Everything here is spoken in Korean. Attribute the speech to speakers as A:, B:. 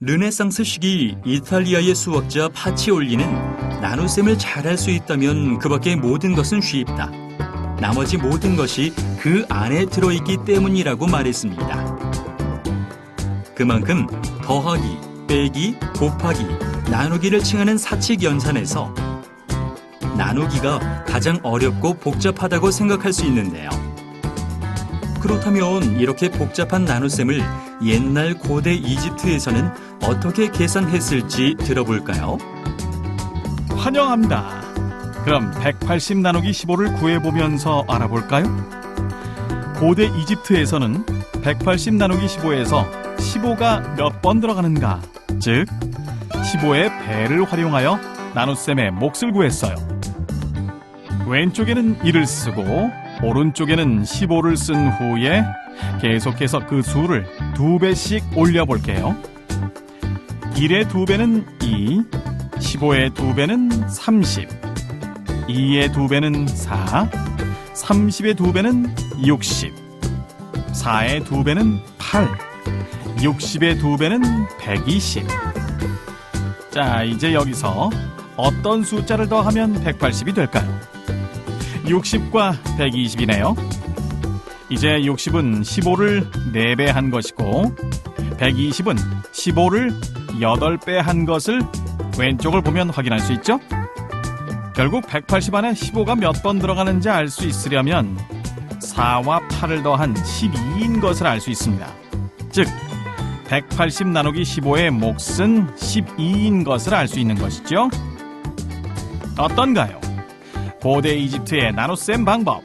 A: 르네상스 시기 이탈리아의 수학자 파치올리는 나눗셈을 잘할 수 있다면 그 밖의 모든 것은 쉽다. 나머지 모든 것이 그 안에 들어있기 때문이라고 말했습니다. 그만큼 더하기, 빼기, 곱하기, 나누기를 칭하는 사칙 연산에서 나누기가 가장 어렵고 복잡하다고 생각할 수 있는데요. 그렇다면 이렇게 복잡한 나눗셈을 옛날 고대 이집트에서는 어떻게 계산했을지 들어볼까요?
B: 환영합니다. 그럼 180 나누기 15를 구해보면서 알아볼까요? 고대 이집트에서는 180 나누기 15에서 15가 몇 번 들어가는가, 즉 15의 배를 활용하여 나눗셈의 몫을 구했어요. 왼쪽에는 1을 쓰고 오른쪽에는 15를 쓴 후에 계속해서 그 수를 두 배씩 올려볼게요. 1의 두 배는 2, 15의 두 배는 30, 2의 두 배는 4, 30의 두 배는 60, 4의 두 배는 8, 60의 두 배는 120. 자, 이제 여기서 어떤 숫자를 더하면 180이 될까요? 60과 120이네요. 이제 60은 15를 4배 한 것이고 120은 15를 8배 한 것을 왼쪽을 보면 확인할 수 있죠? 결국 180 안에 15가 몇 번 들어가는지 알 수 있으려면 4와 8을 더한 12인 것을 알 수 있습니다. 즉, 180 나누기 15의 몫은 12인 것을 알 수 있는 것이죠. 어떤가요? 고대 이집트의 나눗셈 방법